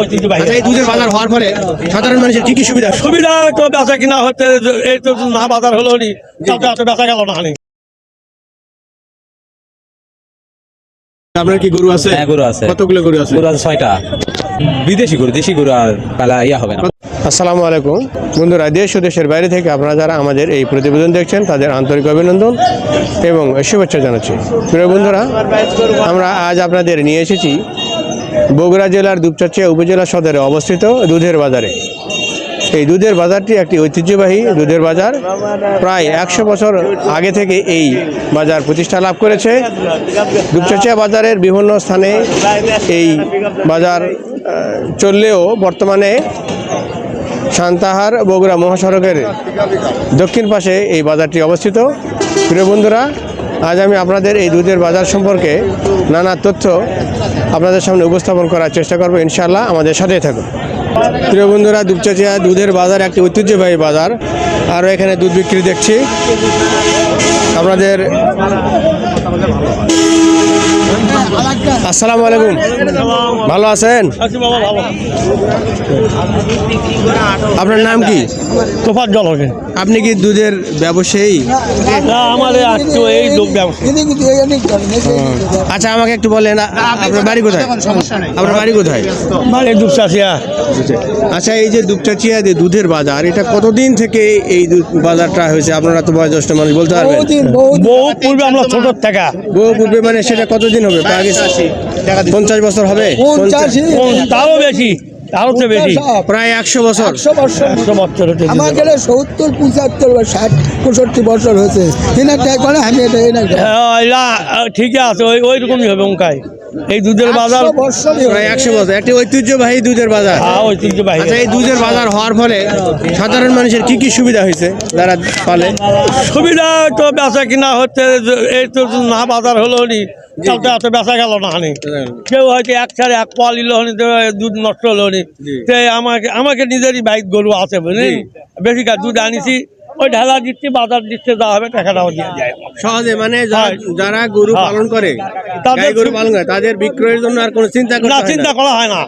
ঐতিহ্যবাহী। আচ্ছা এই দুধের বাজার হওয়ার ফলে সাধারণ মানুষের কি কি সুবিধা? সুবিধা তো বেচা কিনা হচ্ছে এই তো না বাজার হলো নি তাতে এত বেচা গেল না হানি আপনার কি গরু আছে? হ্যাঁ, গরু আছে। কতগুলো গরু আছে? গরু আছে ছয়টা। বিদেশি গরু দেশি গরু আর পালা ইয়া হবে না। আসসালামু আলাইকুম। বন্ধুরা দেশ ও দেশের বাইরে থেকে আপনারা যারা আমাদের এই প্রতিবেদন দেখছেন তাদের আন্তরিক অভিনন্দন এবং শুভেচ্ছা জানাচ্ছি। প্রিয় বন্ধুরা আমরা আজ আপনাদের নিয়ে এসেছি বগুড়া জেলার দুপচাচিয়া উপজেলা সদরে অবস্থিত দুধের বাজারে। এই দুধের বাজারটি একটি ঐতিহ্যবাহী দুধের বাজার। প্রায় একশো বছর আগে থেকে এই বাজার প্রতিষ্ঠা লাভ করেছে। দুপচাচিয়া বাজারের বিভিন্ন স্থানে এই বাজার চললেও বর্তমানে সান্তাহার বগুড়া মহাসড়কের দক্ষিণ পাশে এই বাজারটি অবস্থিত। প্রিয় বন্ধুরা আজ আমি আপনাদের এই দুধের বাজার সম্পর্কে নানা তথ্য আপনাদের সামনে উপস্থাপন করার চেষ্টা করব, ইনশাআল্লাহ আমাদের সাথেই থাকুন। প্রিয় বন্ধুরা দুপচাচিয়া দুধের বাজার একটি ঐতিহ্যবাহী বাজার। আরও এখানে দুধ বিক্রি দেখছি। আপনাদের আসসালামু আলাইকুম। ভালো আছেন? আপনার নাম কি? তোফার জল হবে। আপনি কি দুধের ব্যবসায়ী? আচ্ছা আমাকে একটু বলেন আপনার বাড়ি কোথায়? আপনার বাড়ি কোথায়? দুপচাচিয়া। আচ্ছা এই যে দুপচাচিয়া যে দুধের বাজার এটা কতদিন থেকে এই দুধ বাজারটা হয়েছে? আপনারা তো বয়োজ্যেষ্ঠ মানুষ বলতে পারবেন। বহু পূর্বে আমরা ছোট থাকা। বহু পূর্বে মানে সেটা কতদিন হবে? পঞ্চাশ বছর হবে? তাও বেশি। তাও তো বেশি। প্রায় একশো বছর। একশো বছর। একশো বছর আমার গেলে সত্তর পঁচাত্তর বা ষাট পঁয়ষট্টি বছর হয়েছে। করে আমি এটা হ্যাঁ, ঠিকই আছে ওই ওই রকমই হবে উনকাই এই দুধের বাজার প্রায় একশো বছর একটি ঐতিহ্যবাহী দুধের বাজার। হ্যাঁ ঐতিহ্যবাহী। আচ্ছা এই দুধের বাজার হওয়ার ফলে সাধারণ মানুষের কি কি সুবিধা হয়েছে যারা পালে? সুবিধা তো বেচা কিনা হচ্ছে এই তো না বাজার হলো নি তাতে এত বেচা গেল না হানি কেউ হয়তো এক ছাড়ে এক পাল নিল হনি দুধ নষ্ট হলো নি। তো আমাকে আমাকে নিজেরই বাইক গরু আছে বুঝলি? বেশি কাজ দুধ আনিছি। ওই ঢালা দিচ্ছি বাজার দিচ্ছে যা হবে টাকাটাও দিয়ে যায়। সহজে মানে যারা গরু হ্যাঁ। পালন করে তাদের গরু পালন করে তাদের বিক্রয়ের জন্য আর কোনো চিন্তা না চিন্তা করা হয় না।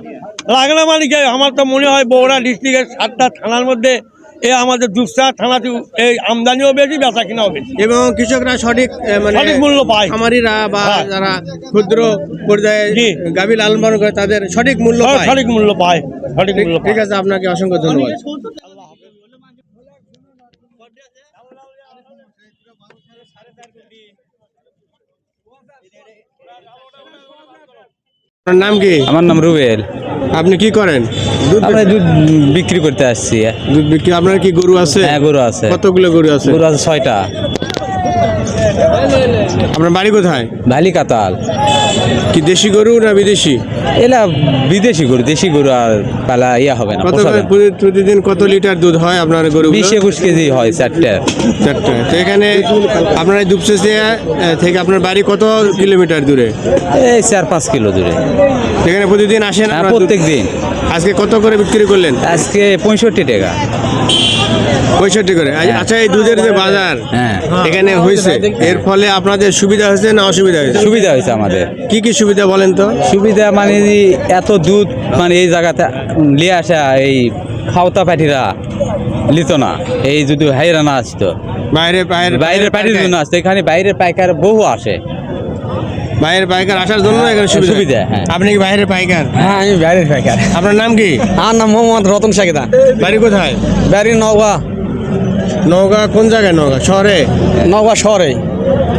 লাগনা মানে কি আমার তো মনে হয় বগুড়া ডিস্ট্রিক্টের সাতটা থানার মধ্যে এ আমাদের দুসরা থানাতে এই আমদানিও বেশি বেচা কিনাও বেশি। এবং কৃষকরা সঠিক মানে সঠিক মূল্য পায়। খামারিরা বা হ্যাঁ। যারা ক্ষুদ্র পর্যায়ে গাভী লালন পালন করে তাদের সঠিক মূল্য সঠিক মূল্য পায় সঠিক মূল্য ঠিক আছে আপনাকে অসংখ্য ধন্যবাদ। আপনার নাম কি? আমার নাম রুবেল। আপনি কি করেন? দুধ আমরা দুধ বিক্রি করতে আসছি। দুধ বিক্রি আপনার কি গরু আছে? হ্যাঁ গরু আছে। কতগুলো গরু আছে? গরু আছে ছয়টা। আপনার বাড়ি কোথায়? ভালি কাতাল। কি দেশি গরু না বিদেশি? এলা বিদেশি গরু দেশি গরু আর পালা ইয়া হবে না কত পোষাবে না। প্রতিদিন কত লিটার দুধ হয় আপনার গরু বিশ একুশ কেজি হয় চারটে। চারটে। তো এখানে আপনার এই দুপচেচিয়া থেকে আপনার বাড়ি কত কিলোমিটার দূরে? এই চার পাঁচ কিলো দূরে। সেখানে প্রতিদিন আসেন হ্যাঁ আপনারা দুধ- প্রত্যেক দিন আজকে কত করে বিক্রি করলেন? আজকে পঁয়ষট্টি টাকা। পঁয়ষট্টি করে। আচ্ছা এই দুধের যে বাজার হ্যাঁ। এখানে হয়েছে। এর ফলে আপনাদের সুবিধা হয়েছে না অসুবিধা হয়েছে? সুবিধা হয়েছে আমাদের। কি কি সুবিধা বলেন তো? সুবিধা মানে এত দুধ মানে এই জায়গাতে নিয়ে আসা এই খাওতা পাঠিরা লিত না। এই যদি হাইরা না আসতো। বাইরে বাইরে বাইরের জন্য আসতো। এখানে বাইরের পাইকার বহু আসে। বাইরের পাইকার আসার জন্য এখানে সুবিধা। সুবিধা, হ্যাঁ। আপনি কি বাইরের পাইকার? হ্যাঁ আমি বাইরের পাইকার। আপনার নাম কি? আমার নাম মোহাম্মদ রতন সাকিদা। বাড়ি কোথায়? বাড়ি নওগাঁ। নওগাঁ কোন জায়গায় নওগাঁ? শহরে? নওগাঁ শহরে।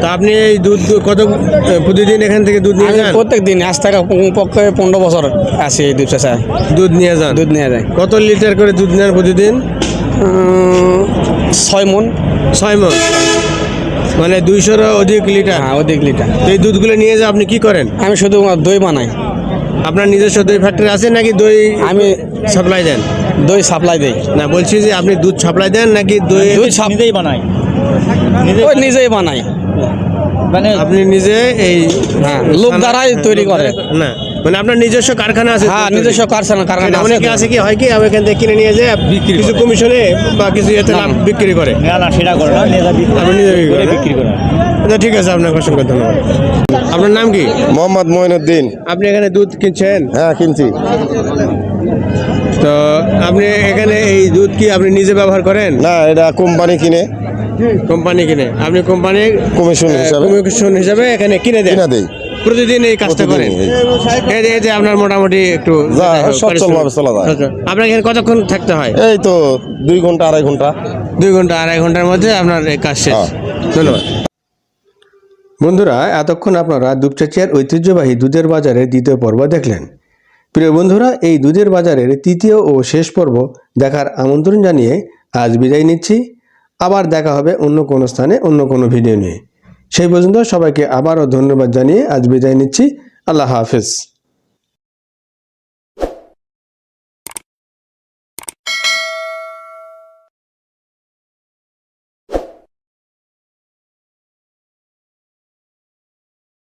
তা আপনি এই দুধ কত প্রতিদিন এখান থেকে দুধ নিয়ে যান? প্রত্যেক দিন আজ থেকে পক্ষে পনেরো বছর আছি এই দুধ চাষা। দুধ নিয়ে যান? দুধ নিয়ে যায় কত লিটার করে দুধ নেন প্রতিদিন? ছয় মন ছয় মন মানে দুইশোর অধিক লিটার? হ্যাঁ অধিক লিটার। তো এই দুধগুলো নিয়ে যা আপনি কি করেন? আমি শুধু দই বানাই। আপনার নিজস্ব দই ফ্যাক্টরি আছে নাকি দই আমি সাপ্লাই দেন? দই সাপ্লাই দেই। না বলছি যে আপনি দুধ সাপ্লাই দেন নাকি দই দুধ সাপ- বানাই। ওই নিজেই বানাই। আপনি নিজে এই হ্যাঁ লোক দ্বারাই তৈরি করে। না মানে আপনার নিজস্ব কারখানা আছে হ্যাঁ নিজস্ব কারখানা কারখানা আছে অনেকে আছে কি? হয় কি আমি এখান থেকে কিনে নিয়ে যায় কিছু কমিশনে বা কিছু এতে লাভ বিক্রি করে। না না সেটা করে না আপনি নিজে বিক্রি করেন আচ্ছা ঠিক আছে আপনাকে অসংখ্য ধন্যবাদ। আপনার নাম কি? মোহাম্মদ মঈনুদ্দিন আপনি এখানে দুধ কিনছেন? হ্যাঁ কিনছি। তো আপনি এখানে এই দুধ কি আপনি নিজে ব্যবহার করেন? না এটা কোম্পানি কিনে। কোম্পানি কিনে। আপনি কোম্পানি কমিশন হিসাবে। কমিশন হিসাবে এখানে কিনে দেন। কিনা দেই। প্রতিদিন এই কাজটা করেন। এই। যে- আপনার মোটামুটি একটু সচ্ছলভাবে চলা যায়। সচ্ছল। আপনার এখানে কতক্ষণ থাকতে হয়? এই তো দুই ঘণ্টা আড়াই ঘণ্টা। দুই ঘণ্টা আড়াই ঘণ্টার মধ্যে আপনার এই কাজ শেষ। হ্যাঁ। ধন্যবাদ। বন্ধুরা এতক্ষণ আপনারা দুপচাচিয়ার ঐতিহ্যবাহী দুধের বাজারের দ্বিতীয় পর্ব দেখলেন। প্রিয় বন্ধুরা এই দুধের বাজারের তৃতীয় ও শেষ পর্ব দেখার আমন্ত্রণ জানিয়ে আজ বিদায় নিচ্ছি। আবার দেখা হবে অন্য কোনো স্থানে, অন্য কোনো ভিডিও নিয়ে। সেই পর্যন্ত সবাইকে আবারও ধন্যবাদ জানিয়ে আজ বিদায় নিচ্ছি। আল্লাহ হাফেজ।